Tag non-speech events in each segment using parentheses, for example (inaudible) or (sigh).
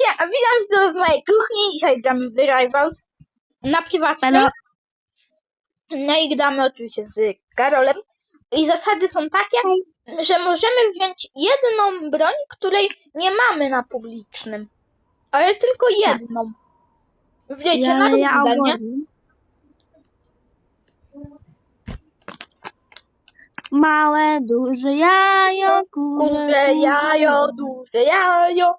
Witam, witam w mojej kuchni. Dzisiaj gramy w Rivals na prywatnej. Halo. No i gramy oczywiście z Karolem. I zasady są takie, że możemy wziąć jedną broń, której nie mamy na publicznym. Ale tylko jedną. Wiecie, na Tak. ja rundę, nie? Małe, duże jajo, kurze, Duże jajo, duże jajo.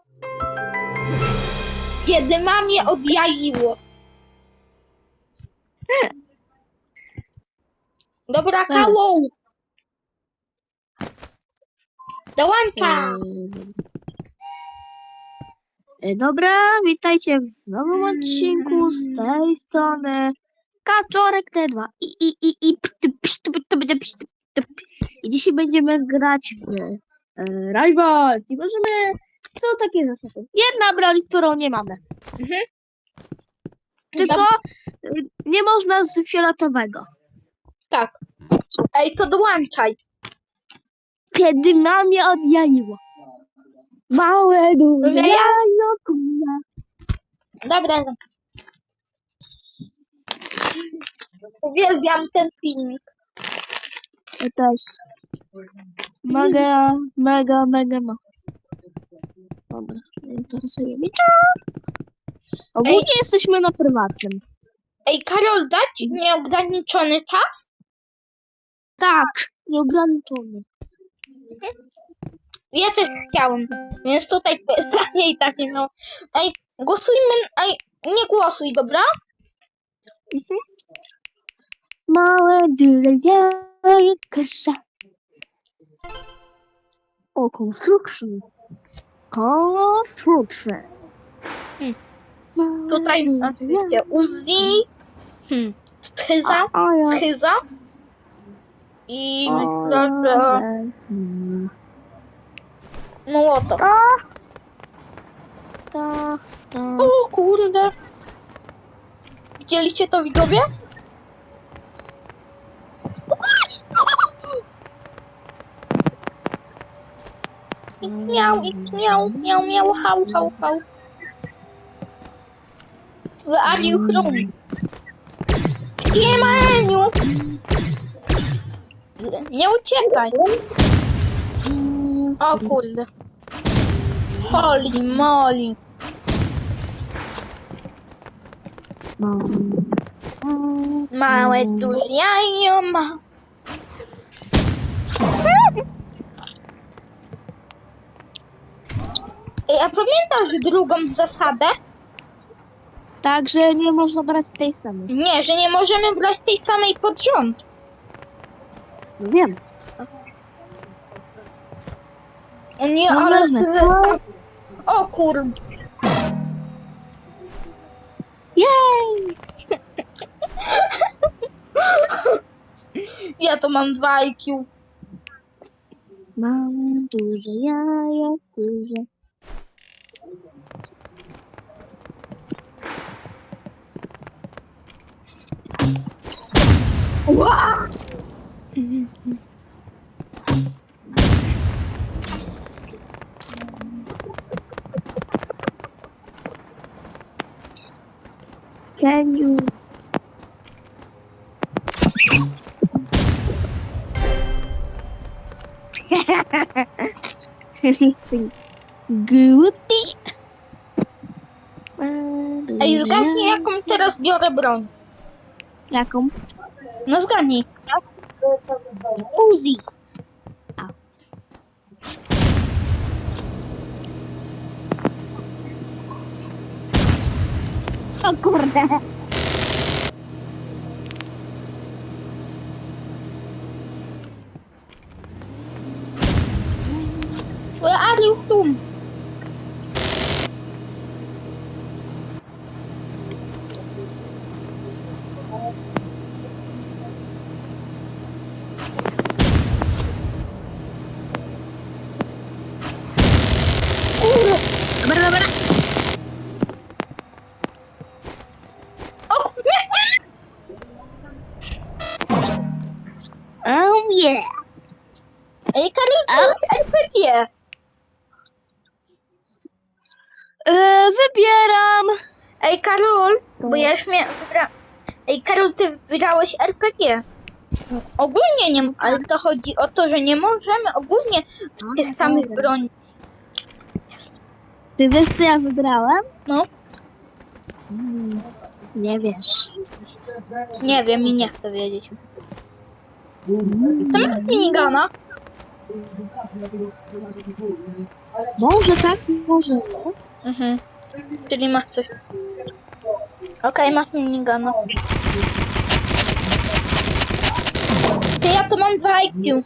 Kiedy mamie odjaiło. Dobra, Co kało. Dołącza. E, Dobra, witajcie w nowym odcinku z tej strony Kaczorek T2 i i i i i dzisiaj będziemy grać w e, Rivals i możemy są takie zasady. Jedna broń, którą nie mamy. Mhm. Tylko e, nie można z fioletowego. Tak. Ej, to dołączaj. Kiedy mamie odjaiło. Małe, duże Duże jajo, kurwa. Dobra. Uwielbiam ten filmik. Ja też. Mega, mega, mega, no. Dobra, nie interesuje mnie. Ogólnie jesteśmy na prywatnym. Ej, Karol, dać nieograniczony czas? Tak, nieograniczony. Ja też chciałem, więc tutaj zdanie i tak nie miało. Ej, głosujmy, ej, nie głosuj, dobra? Mhm. Małe, kasza. O, construction. Construction. Hmm. Tutaj oczywiście Uzi, hmm, Schyza, jajo. A ja Schyza i myślę, że ta. O kurde. Widzieliście to widzowie? I miał, i miał, miał, miał, hał, hał, hał. Where are you from? Nie ma Eniu! Nie uciekaj. O kurde. Holy moly. Małe, duże jajo ma. Ej, a pamiętasz drugą zasadę? Także nie można brać tej samej. Nie, że nie możemy brać tej samej pod rząd. No wiem. O nie, No ale... wezmę O kurde. Jej! (laughs) Ja to mam dwa IQ. Duże jajo, duże. Can you. Głupi. Ej, zgadnij jaką teraz biorę broń. Jaką? No zgadnij. Uzi. O kurde. E, wybieram. Ej, Karol, bo ja już. Wybra... Ej, Karol, ty wybrałeś RPG. Ogólnie nie, ale to chodzi o to, że nie możemy ogólnie w tych samych broni. Ty wiesz, co ja wybrałem? No, Mm, nie wiesz. nie wiem i nie chcę wiedzieć. To jest minigana. Może tak, może nie. Mhm. Czyli masz coś. Okej, masz minigana. Ty, ja to mam 2 IQ.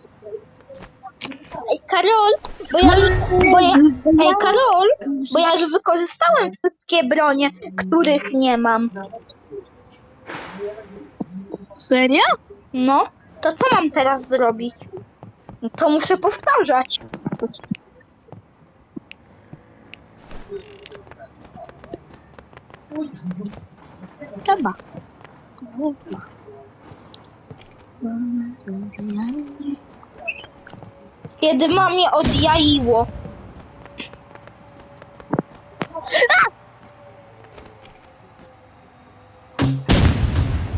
Ej, Karol, bo ja już, bo ja, ej, Karol, bo ja już wykorzystałem wszystkie bronie, których nie mam. Serio? No, to co mam teraz zrobić? No to muszę powtarzać. Trzeba. Kiedy mamie odjaiło.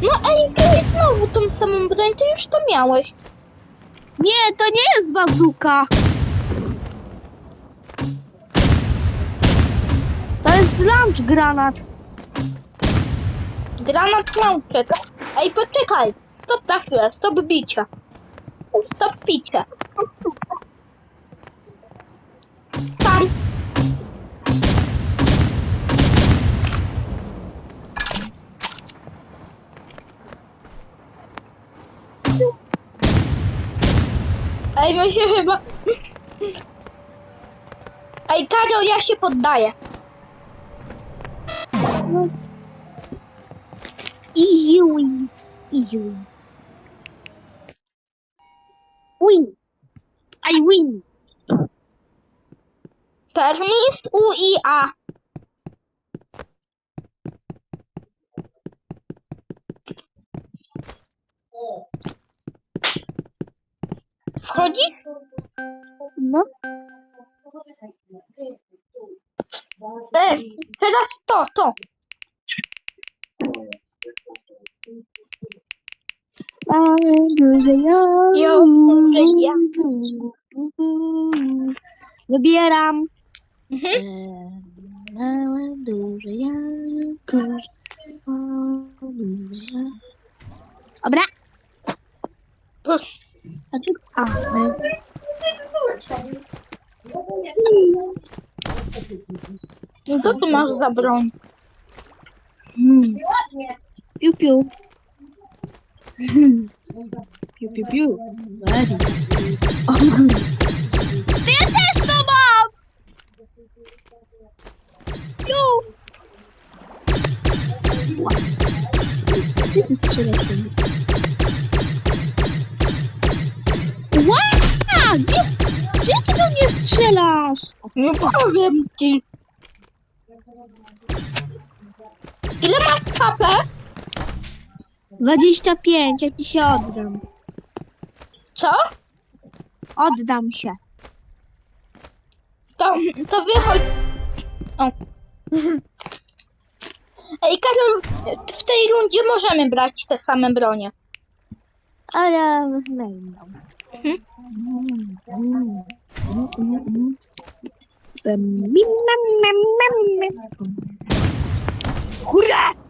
No ej, ty znowu tą samą broń, ty już to miałeś. Nie, to nie jest bazuka. To jest lunch granat. Granat launcher. Ej, poczekaj. Stop na chwilę, stop bicia. Stop picie. Tak. Ej, my się chyba... Ej, Karol, ja się poddaję. Easy win. Easy win. I win. Permis U i A. Wchodzi? No. Ej, teraz to, to. Jo, że ja. Wybieram. Mhm. Małe, duże jajko. duże ja- Dobra. A czy... A, No Co tu masz za broń? hmm. Piu, piu. Piu, piu, piu. Ty ja też to mam! Piu! Gdzie ty strzelasz? Ła! Gdzie, gdzie ty do mnie strzelasz? Nie powiem ci. Ile masz HP? 25, ja ci się oddam. Co? Oddam się. To, to wychodź. O. Ej, Karol, w tej rundzie możemy brać te same bronie. Ale ja wezmę inną. Mhm. Hurra!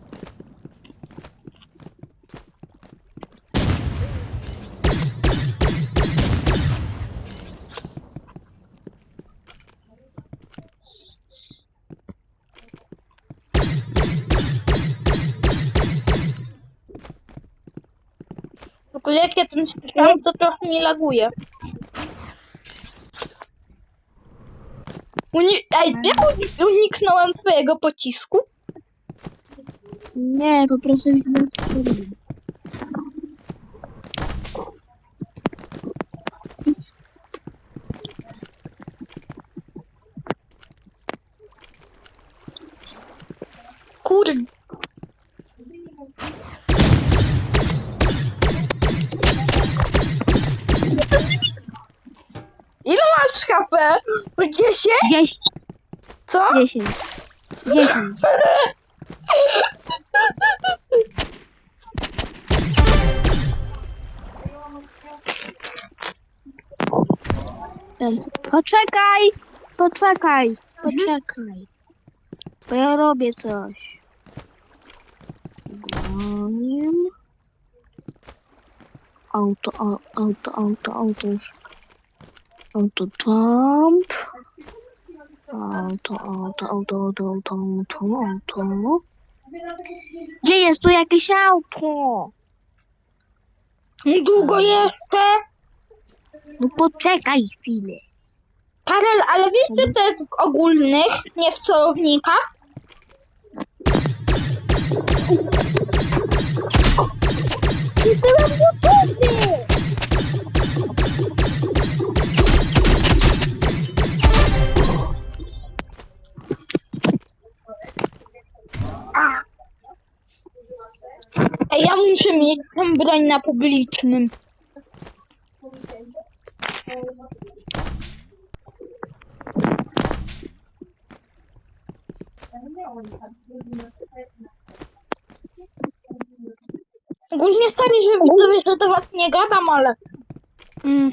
Ogóle jak ja tym strzelam, to trochę mi laguje. Uni- Ej, ja uni- uniknąłem twojego pocisku? Nie, po prostu nie się? Dziesięć. Co? Dziesięć. Dziesięć. Poczekaj, poczekaj, mhm. poczekaj. Bo ja robię coś. Gonim. Auto, auto, auto, auto. Auto jump. Auto, auto, auto, auto, auto, auto, auto. Gdzie jest tu jakieś auto? Długo jeszcze? No poczekaj chwilę. Karel, ale wiesz, że to jest w ogólnych, nie w celownikach? Mieć tę broń na publicznym. Ogólnie stary, że widzowie, że do was nie gadam, ale... Mm.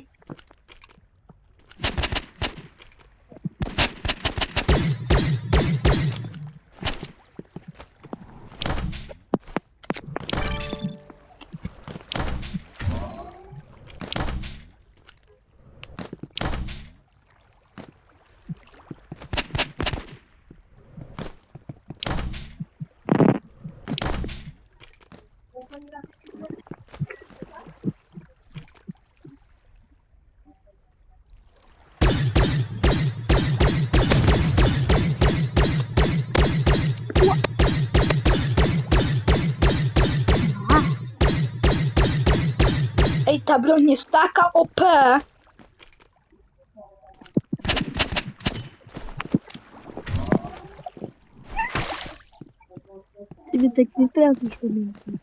Ta broń jest taka OP. Mnie tak nie trafisz, pamiętam.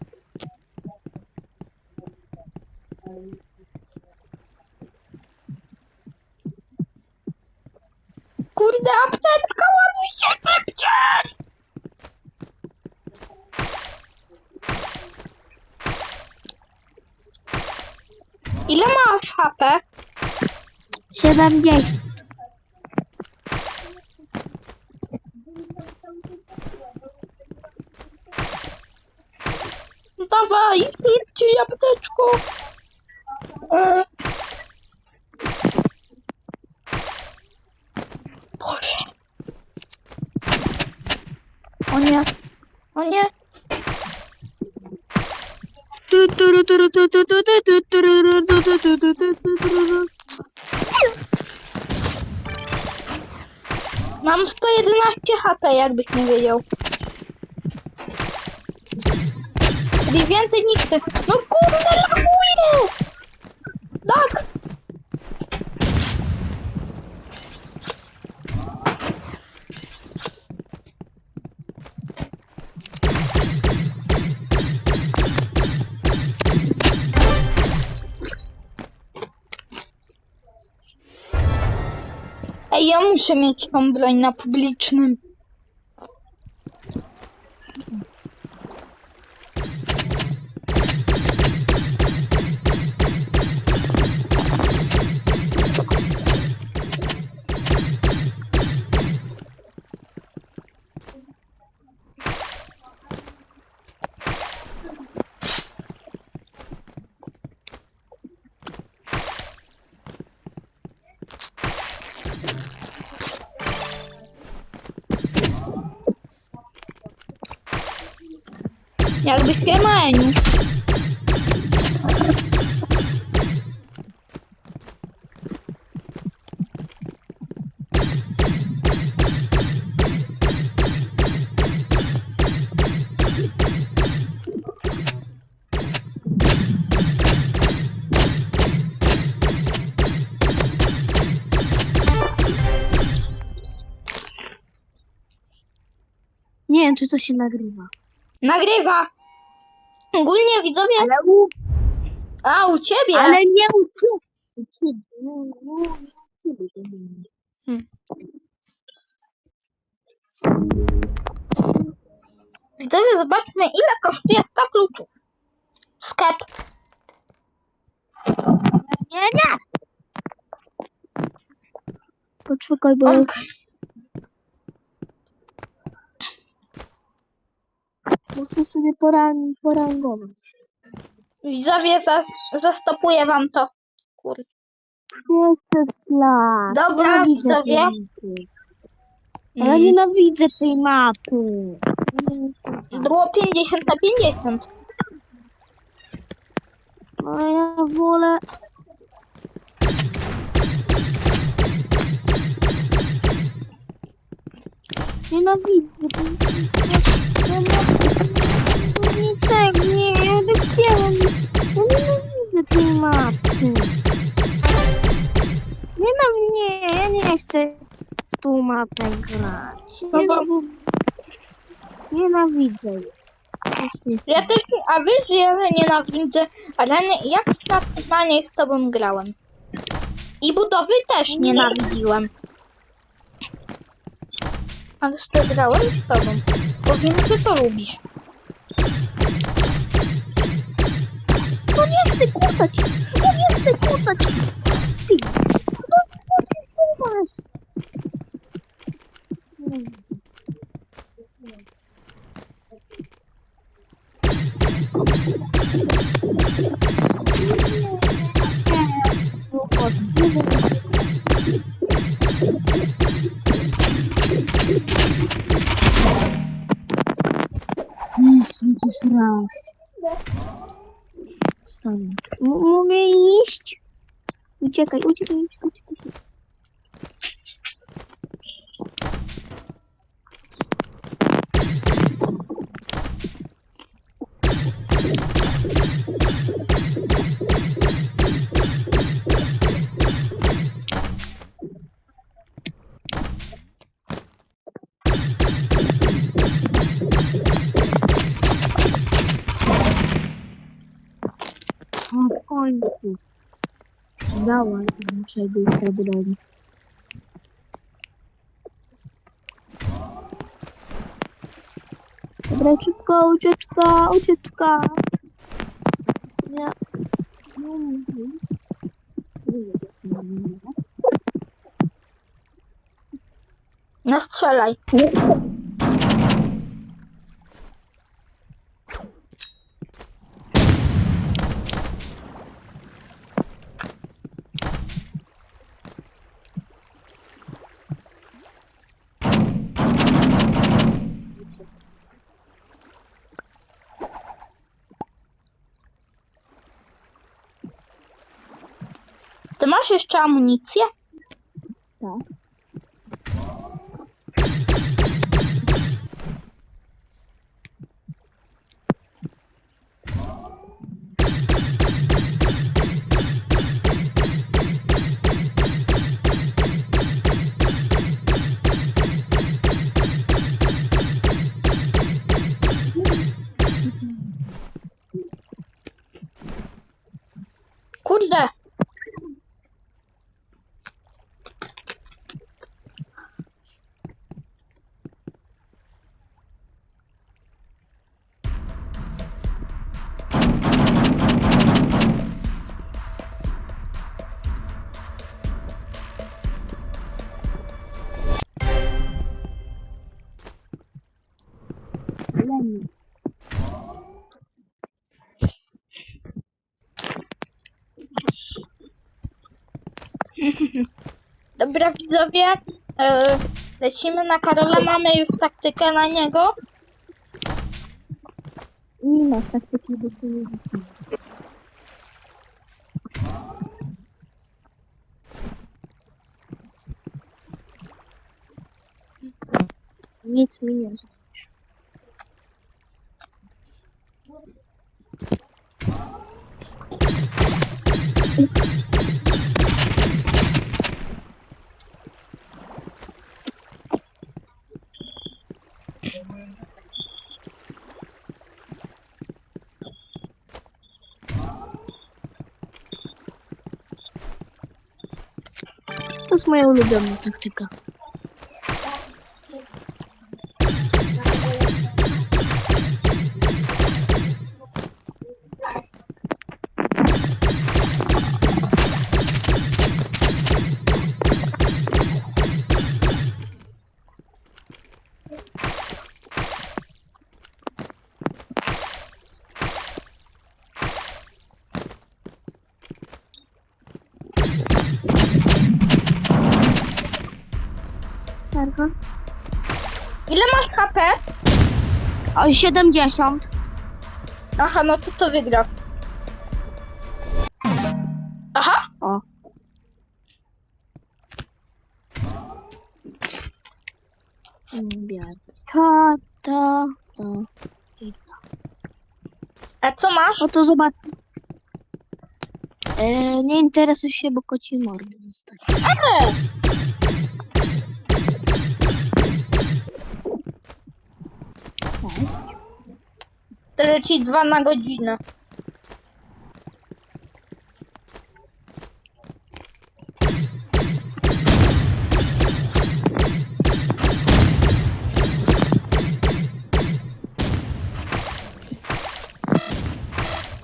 Kurde, apteczka, ładuj się szybciej! Ile masz HP? 70. Dawaj, szybciej apteczko. E. HP, jakbyś nie wiedział. Czyli więcej niż. No kurde, laguje! Tak! Ej, ja muszę mieć tą broń na publicznym. Nie wiem, czy to się nagrywa. Nagrywa. Ogólnie widzowie. Ale u, A, u ciebie. ale nie u ciebie. Hmm. Widzowie, zobaczmy, ile kosztuje 100 kluczów. Sklep. Nie, nie! Poczekaj, bo... On, Muszę sobie poran porangować. widzowie, zas, zastopuję wam to. Kurde. Chcę splat. Dobra, Nienawidzę widzowie. Ja Mm. nienawidzę tej mapy. Było 50 na 50. No ja wolę... Nienawidzę tej mapę grać. No Nienawidzę. Jej. Ja też, a wiesz, że ja nienawidzę, ale nie, jak na, na niej z tobą grałem. I budowy też nienawidziłem. Ale z tym grałem z tobą. Bo wiem, że to lubisz. No nie chcę kłócać! No nie chcę kłócać! Ty! No co ty masz? Jeszcze jakiś raz. Stanę. M- mogę iść? Uciekaj, uciekaj, uciekaj, uciekaj. O, w końcu. Dała niczego ta broń. Dobra, szybko, ucieczka, ucieczka. Nie. Nie mówię. Nastrzelaj. Ty masz jeszcze amunicję? (laughs) Dobra, widzowie. E, lecimy na Karola. Mamy już taktykę na niego. Nie masz taktyki do siebie. Nic mi nie zrobisz. To jest moja O, 70. Aha, no to to wygra. Aha! O. Biorę to, to, to. A co masz? O to zobacz. E, nie interesuj się, bo koci mordy zostanie. Eee! 42 na godzinę.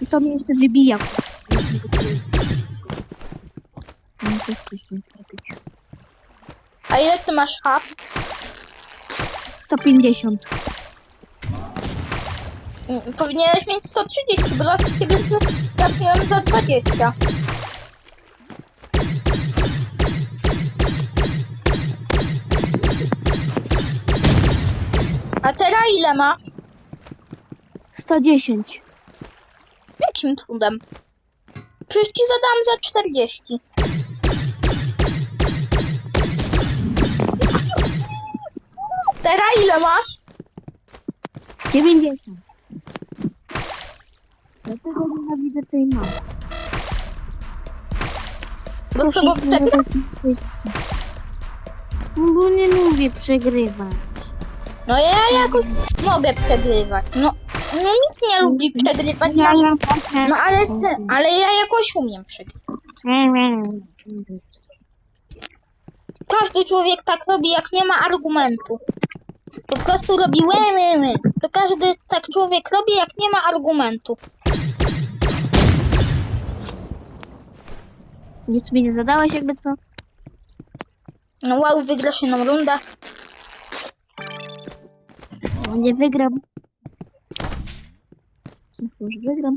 I to mnie jeszcze wybija. A ile ty masz hap? 150. Powinieneś mieć 130, bo raz ciebie trafiłem za 20. A teraz ile masz? 110. Jakim cudem? Przecież ci zadałam za 40. Teraz ile masz? 90. Dlatego nienawidzę tej mapy. Bo to bo przegra... No bo nie lubię przegrywać. No ja jakoś mogę przegrywać. No, no nikt nie lubi przegrywać. Ja, No, ja, no ale, ale ja jakoś umiem przegrywać. Każdy człowiek tak robi, jak nie ma argumentu. Po prostu robi łe, łe, łe. To każdy tak człowiek robi, jak nie ma argumentu. Nic mi nie zadałeś jakby co? No wow, wygrasz jedną rundę. No, nie wygram. Już wygram.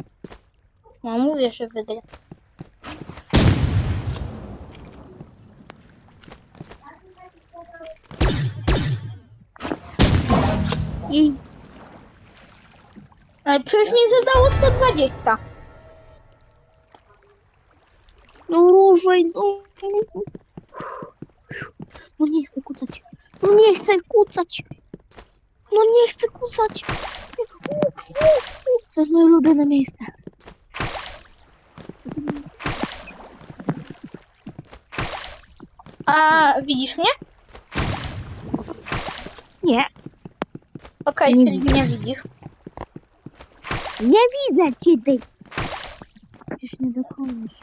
No mówię, że wygra. I Ale przecież mi zadało 120. no różej, no. No nie chcę kucać. No nie chcę kucać. No nie chcę kucać. To jest moje ulubione miejsce. A widzisz mnie? Nie, Okej, Nie widzę. mnie widzisz. nie widzę ty. Przecież nie dokonasz.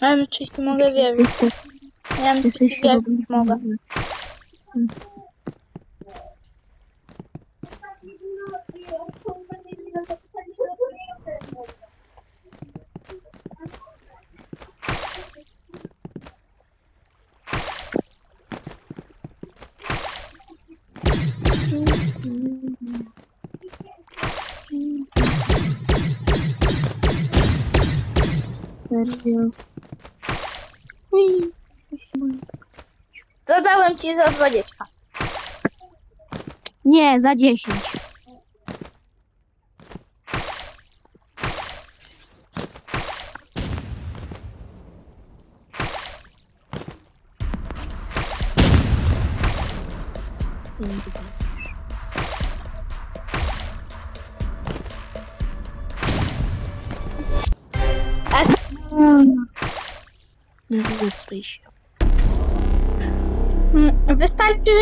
Ja wiem, czy mogę wierzyć. Ja wiem, czy mogę. Serio. Boli. Zadałem ci za 20. Nie, za 10.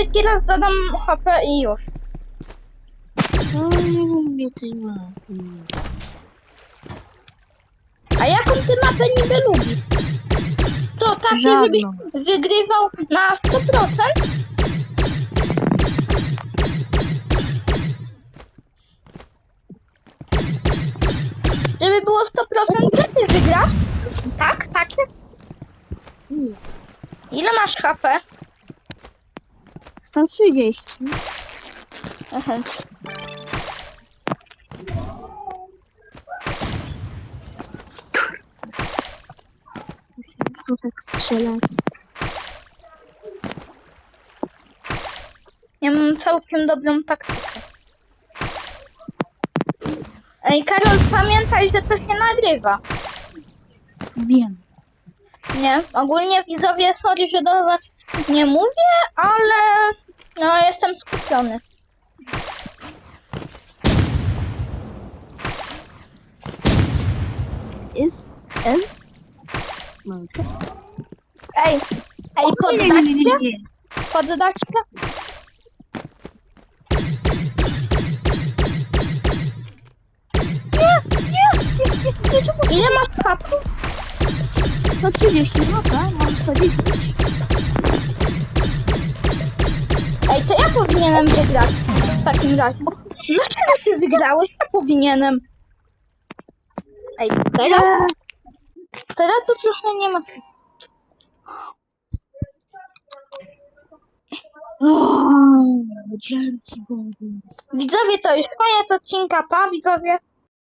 ci raz dodam HP i już. Nie lubię tej mapy. A jaką ty mapę niby lubisz? To takie, Żadną. żebyś wygrywał na 100%? Żeby było 100%, że ty wygrasz? Tak, takie? Nie. Ile masz HP? 130. Aha. To tak strzelać. Ja mam całkiem dobrą taktykę. Ej, Karol, pamiętaj, że to się nagrywa. Wiem. Nie, ogólnie widzowie, sorry, że do was nie mówię, ale no jestem skupiony. Jest N. Malka. Ej, ej, Nie, poddać nie, nie, nie, się? nie. Poddać się? Nie, nie, nie, czemu? Ile masz papów? No 30, no tak, mam 110. powinienem wygrać w takim razie. Dlaczego ty wygrałeś? Ja powinienem. Ej, teraz, teraz to trochę nie ma dzięki Bogu. Widzowie, to już koniec odcinka. Pa, widzowie.